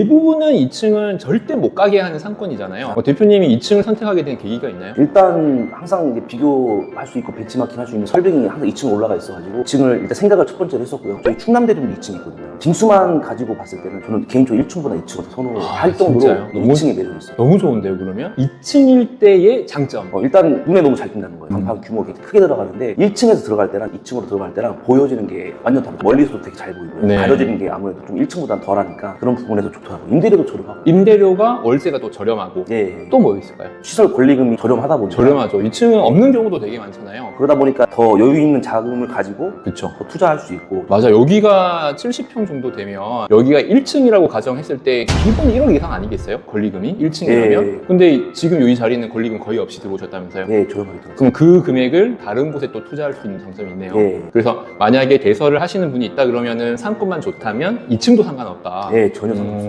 대부분은 2층은 절대 못 가게 하는 상권이잖아요. 어, 대표님이 2층을 선택하게 된 계기가 있나요? 일단 항상 이제 비교할 수 있고 벤치마킹 할 수 있는 설빙이 항상 2층 올라가 있어가지고 2층을 일단 생각을 첫 번째로 했었고요. 저희 충남대리도 2층 있거든요. 딩수만 가지고 봤을 때는 저는 개인적으로 1층보다 2층을 더 선호할 아, 정도로? 너무- 2층의 매력이 있어요. 너무 좋은데요, 그러면? 2층일 때의 장점. 어, 일단 눈에 너무 잘 띈다는 거예요. 음. 간판 규모가 크게 들어가는데 1층에서 들어갈 때랑 2층으로 들어갈 때랑 보여지는 게 완전 다르고 멀리서도 되게 잘 보이고요. 네. 가려지는 게 아무래도 좀 1층보다는 덜하니까 그런 부분에서 좋더라고요. 임대료도 저렴하고. 임대료가 월세가 또 저렴하고 예. 또 뭐 있을까요? 시설 권리금이 저렴하다 보니까 저렴하죠. 2층은 없는 경우도 되게 많잖아요. 그러다 보니까 더 여유 있는 자금을 가지고 그렇죠. 더 투자할 수 있고 맞아 여기가 70평 정도 되면 여기가 1층이라고 가정했을 때 기본 1억 이상 아니겠어요? 권리금이 1층이라면 예. 근데 지금 여기 자리는 권리금 거의 없이 들어오셨다면서요? 예, 저렴하게 들었어요. 그럼 그 금액을 다른 곳에 또 투자할 수 있는 장점이 있네요. 예. 그래서 만약에 대설을 하시는 분이 있다 그러면은 상권만 좋다면 2층도 상관없다. 예, 전혀 상관없어요.